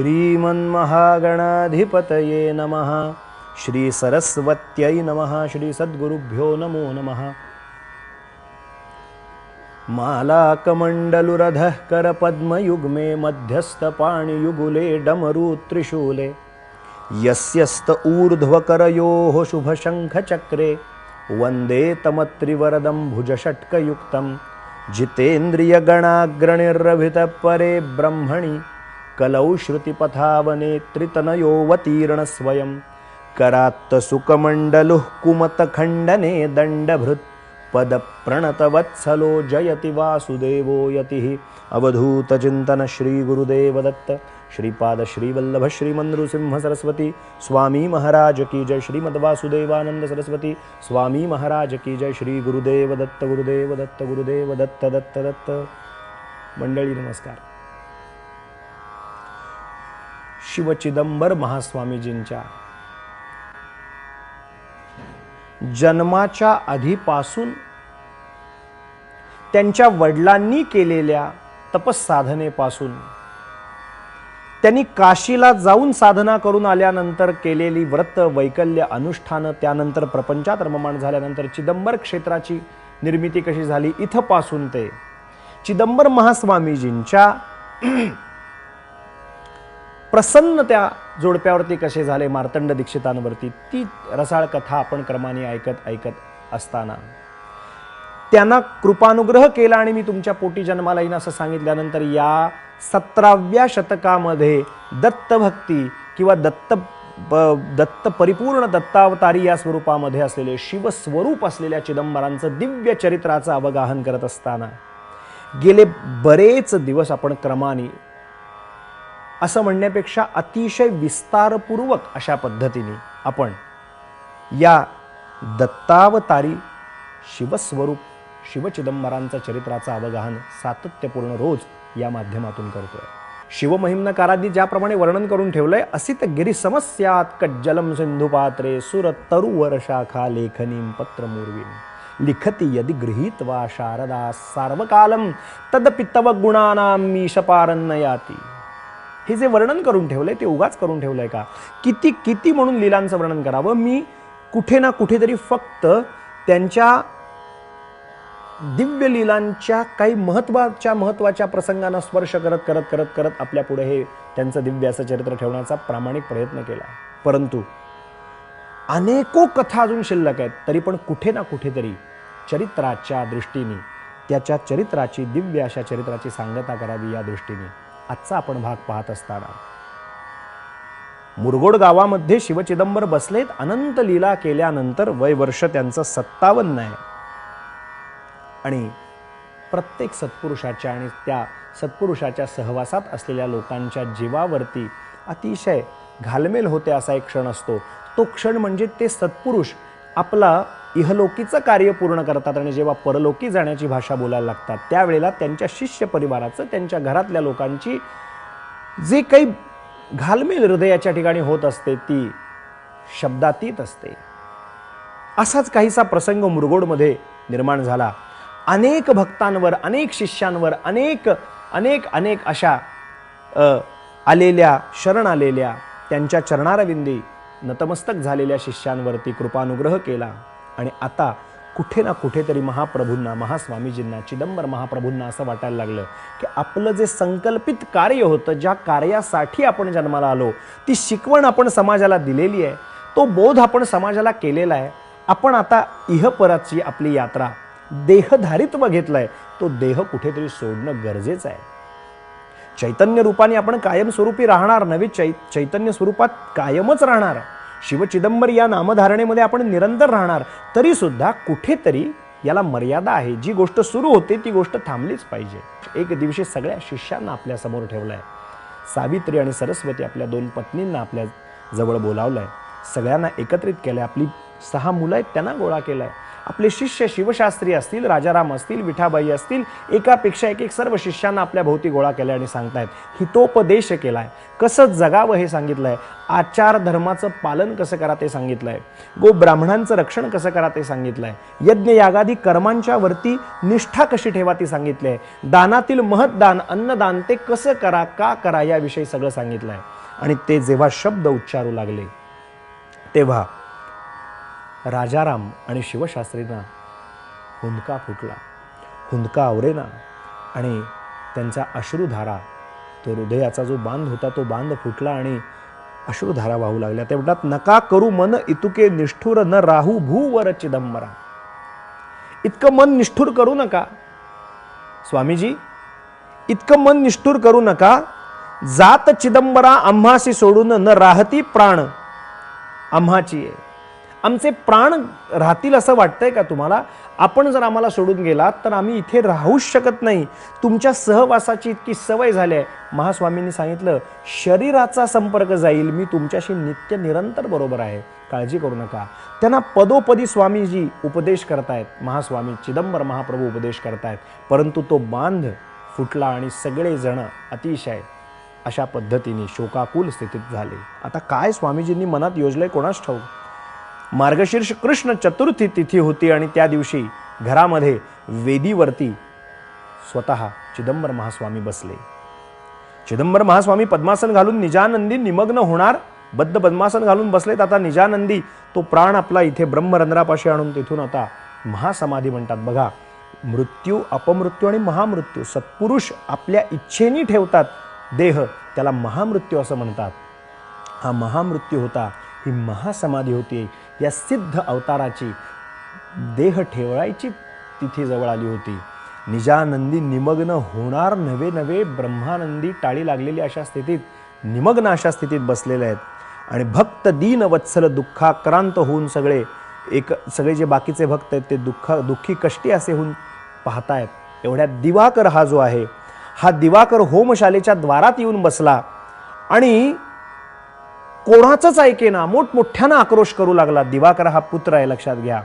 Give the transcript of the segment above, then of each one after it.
श्रीमन्महागणाधिपतये नमः। श्रीसरस्वत्यै नमः। श्रीसद्गुरुभ्यो नमो नमः। मालाकमण्डलुरधः करपद्मयुग्मे मध्यस्थपाणियुगुले डमरुत्रिशूले यस्यस्त ऊर्ध्वकरयोः शुभशङ्खचक्रे वन्दे तमत्रिवरदं भुजषट्कयुक्तं जितेन्द्रियगणाग्रणिर्रभितपरे ब्रह्मणि कलौ श्रुतिपथावनेत्रितनयोऽवतीर्णस्वयं करात्तसुकमण्डलुः कुमतखण्डने दण्डभृत् पदप्रणतवत्सलो जयति वासुदेवो यतिः। अवधूतचिन्तन श्रीगुरुदेवदत्त श्रीपाद श्रीवल्लभ श्रीमन्नृसिंह सरस्वती स्वामी महाराज की जय श्रीमद्वासुदेवानंद सरस्वती स्वामी महाराज की जय श्री गुरुदेव दत्त गुरुदेव दत्त दत्त दत्त। मंडळी नमस्कार शिवचिदंबर महास्वामीजींच्या. जन्माच्या आधीपासून त्यांच्या वडिलांनी केलेल्या तपसाधनेपासून त्यांनी काशीला जाऊन साधना करून आल्यानंतर केलेली व्रत वैकल्य अनुष्ठानं त्यानंतर प्रपंचात रममाण झाल्यानंतर चिदंबर क्षेत्राची निर्मिती कशी झाली? इथंपासून ते चिदंबर महास्वामीजींच्या प्रसन्न त्या जोडप्यावरती कसे झाले मार्तंड दीक्षितांवरती? ती रसाळ कथा आपण क्रमाने ऐकत ऐकत असताना. त्यांना कृपानुग्रह केला आणि मी तुमच्या पोटी जन्माला येईन असं सांगितल्यानंतर या सतराव्या शतकामध्ये दत्तभक्ती किंवा दत्त ब- दत्त परिपूर्ण दत्तावतारी या स्वरूपामध्ये असलेले शिवस्वरूप असलेल्या चिदंबरांचं दिव्य चरित्राचं अवगाहन करत असताना गेले बरेच दिवस आपण क्रमाने असं म्हणण्यापेक्षा अतिशय विस्तारपूर्वक अशा पद्धतीने आपण या दत्तावतारी शिवस्वरूप शिवचिदंबरांचं चरित्राचं अवगाहन सातत्यपूर्ण रोज या माध्यमातून करतोय. शिवमहिम्नकारांनी ज्याप्रमाणे वर्णन करून ठेवलंय असित गिरी समस्यात कज्जलम सिंधू पात्रे सुर तरुवर लेखनीम पत्रमूर्वीम लिखती यदि गृहीत्वा शारदा सार्वकालम तदपितव गुणानाम मीशपारन्न याती हे जे वर्णन करून ठेवलंय ते उगाच करून ठेवलंय का? किती किती म्हणून लीलांचं वर्णन करावं? मी कुठे ना कुठेतरी फक्त त्यांच्या दिव्य लीलांच्या काही महत्त्वाच्या महत्त्वाच्या प्रसंगांना स्पर्श करत करत करत करत आपल्या पुढे हे त्यांचं दिव्य असं चरित्र ठेवण्याचा प्रामाणिक प्रयत्न केला परंतु अनेको कथा अजून शिल्लक आहेत तरी पण कुठे ना कुठेतरी चरित्राच्या दृष्टीने त्याच्या चरित्राची दिव्य अशा चरित्राची सांगता करावी या दृष्टीने. आजचा आपण भाग पाहत असताना. मुरगोड गावामध्ये शिवचिदंबर बसलेत अनंत लीला केल्यानंतर वय वर्ष त्यांचं सत्तावन्न आहे. आणि प्रत्येक सत्पुरुषाच्या आणि त्या सत्पुरुषाच्या सहवासात असलेल्या लोकांच्या जीवावरती अतिशय घालमेल होते असा एक क्षण असतो. तो क्षण म्हणजे ते सत्पुरुष आपला इहलोकीचं कार्य पूर्ण करतात आणि जेव्हा परलोकी जाण्याची भाषा बोलायला लागतात त्यावेळेला त्यांच्या शिष्य परिवाराचं त्यांच्या घरातल्या लोकांची जे काही घालमेल हृदयाच्या ठिकाणी होत असते ती शब्दातीत असते. असाच काहीसा प्रसंग मुरगोडमध्ये निर्माण झाला. अनेक भक्तांवर अनेक शिष्यांवर अनेक अनेक अनेक अशा आलेल्या शरण आलेल्या त्यांच्या चरणारविंदी नतमस्तक झालेल्या शिष्यांवरती कृपानुग्रह केला. आणि आता कुठे ना कुठेतरी महाप्रभूंना महास्वामीजींना चिदंबर महाप्रभूंना असं वाटायला लागलं की आपलं जे संकल्पित कार्य होतं ज्या कार्यासाठी आपण जन्माला आलो ती शिकवण आपण समाजाला दिलेली आहे तो बोध आपण समाजाला केलेला आहे आपण आता इहपराची आपली यात्रा देहधारित्व घेतलंय तो देह कुठेतरी सोडणं गरजेचं आहे. चैतन्य रूपाने आपण कायमस्वरूपी राहणार नव्हे चै चैतन्य स्वरूपात कायमच राहणार. शिवचिदंबर या नामधारणेमध्ये आपण निरंतर राहणार तरीसुद्धा कुठेतरी याला मर्यादा आहे. जी गोष्ट सुरू होते ती गोष्ट थांबलीच पाहिजे. एक दिवशी सगळ्या शिष्यांना आपल्यासमोर ठेवलं आहे सावित्री आणि सरस्वती आपल्या दोन पत्नींना आपल्या जवळ बोलावलं आहे सगळ्यांना एकत्रित केलं आहे आपली सहा मुलं आहेत त्यांना गोळा केला आहे आपले शिष्य शिवशास्त्री असतील राजाराम असतील विठाबाई असतील एकापेक्षा एक एक सर्व शिष्यांना आपल्या भोवती गोळा केल्या आणि सांगतायत हितोपदेश केलाय. कसं जगावं हे सांगितलंय? आचार धर्माचं पालन कसं करा ते सांगितलंय? गो ब्राह्मणांचं रक्षण कसं करा ते सांगितलंय? यज्ञ यागादी कर्मांच्या वरती निष्ठा कशी ठेवा ती सांगितली आहे दानातील महत्दान अन्नदान ते कसं करा का करा याविषयी सगळं सांगितलंय. आणि ते जेव्हा शब्द उच्चारू लागले तेव्हा राजाराम आणि शिवशास्त्रींना हुंदका फुटला. हुंदका आवरेना आणि त्यांचा अश्रुधारा तो हृदयाचा जो बांध होता तो बांध फुटला आणि अश्रुधारा वाहू लागल्या. ते म्हणतात नका करू मन इतुके निष्ठुर न राहू भूवर चिदंबरा. इतकं मन निष्ठुर करू नका. स्वामीजी इतकं मन निष्ठुर करू नका. जात चिदंबरा आम्हाशी सोडून न राहती प्राण आम्हाची आहे. आमचे प्राण राहतील असं वाटतंय का तुम्हाला? आपण जर आम्हाला सोडून गेलात तर आम्ही इथे राहूच शकत नाही. तुमच्या सहवासाची इतकी सवय झाली आहे. महास्वामींनी सांगितलं शरीराचा संपर्क जाईल मी तुमच्याशी नित्य निरंतर बरोबर आहे. काळजी करू नका. त्यांना पदोपदी स्वामीजी उपदेश करतायत. महास्वामी चिदंबर महाप्रभू उपदेश करतायत. परंतु तो बांध फुटला आणि सगळेजण अतिशय अशा पद्धतीने शोकाकुल स्थितीत झाले. आता काय स्वामीजींनी मनात योजलंय कोणास ठाऊक? मार्गशीर्ष कृष्ण चतुर्थी तिथी होती आणि त्या दिवशी घरामध्ये वेदीवरती स्वतः चिदंबर महास्वामी बसले. चिदंबर महास्वामी पद्मासन घालून निजानंदी निमग्न होणार बद्ध पद्मासन घालून बसलेत. आता निजानंदी तो प्राण आपला इथे ब्रह्मरंध्रापाशी आणून तिथून आता महासमाधी म्हणतात. बघा मृत्यू अपमृत्यू आणि महामृत्यू सत्पुरुष आपल्या इच्छेनी ठेवतात. देह त्याला महामृत्यू असं म्हणतात. हा महामृत्यू होता ही महासमाधी होती. या सिद्ध अवताराची देह ठेवायची तिथी जवळ आली होती. निजानंदी निमग्न होणार नवे नवे ब्रह्मानंदी टाळी लागलेली अशा स्थितीत निमग्न अशा स्थितीत बसलेले आहेत. आणि भक्त दीन वत्सल दुःखाक्रांत होऊन सगळे एक सगळे जे बाकीचे भक्त आहेत ते दुःख दुःखी कष्टी असे होऊन पाहतायत. एवढ्या दिवाकर हा जो आहे हा दिवाकर होमशालेच्या द्वारात येऊन बसला आणि कोणाचंच ऐकेना मोठमोठ्यानं आक्रोश करू लागला. दिवाकर हा पुत्र आहे लक्षात घ्या.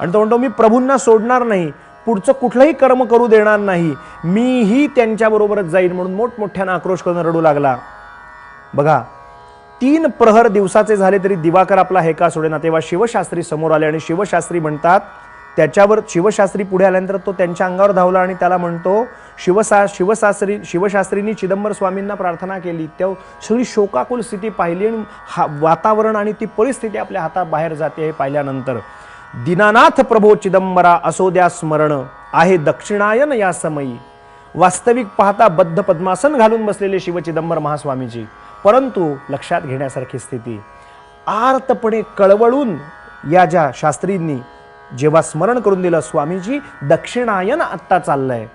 आणि तो म्हणतो मी प्रभूंना सोडणार नाही. पुढचं कुठलंही कर्म करू देणार नाही. मीही त्यांच्याबरोबरच जाईन म्हणून मोठमोठ्यानं आक्रोश करून रडू लागला. बघा तीन प्रहर दिवसाचे झाले तरी दिवाकर आपला हेका सोडेना तेव्हा शिवशास्त्री समोर आले आणि शिवशास्त्री म्हणतात त्याच्यावर शिवशास्त्री पुढे आल्यानंतर तो त्यांच्या अंगावर धावला आणि त्याला म्हणतो शिवसा शिवशास्त्री शिवशास्त्रींनी चिदंबर स्वामींना प्रार्थना केली. तेव्हा सगळी शोकाकुल स्थिती पाहिली आणि हा वातावरण आणि ती परिस्थिती आपल्या हाताबाहेर जाते हे पाहिल्यानंतर दीनानाथ प्रभो चिदंबरा असो द्या स्मरण. आहे दक्षिणायन या समयी. वास्तविक पाहता बद्ध पद्मासन घालून बसलेले शिव चिदंबर महास्वामीजी. परंतु लक्षात घेण्यासारखी स्थिती. आर्तपणे कळवळून या ज्या शास्त्रींनी जेव्हा स्मरण करून दिलं स्वामीजी दक्षिणायन आत्ता चाललंय.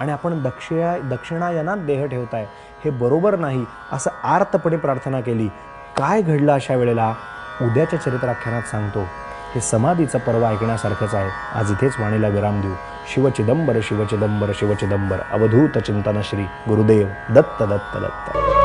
आणि आपण दक्षिणा दक्षिणायनात देह ठेवताय. हे बरोबर नाही असं आर्तपणे प्रार्थना केली. काय घडलं अशा वेळेला? उद्याच्या चरित्राख्यानात सांगतो. हे समाधीचं पर्व ऐकण्यासारखंच आहे. आज इथेच वाणीला विराम देऊ. शिवचिदंबर शिवचिदंबर शिवचिदंबर अवधूत चिंतन श्री गुरुदेव दत्त दत्त दत्त.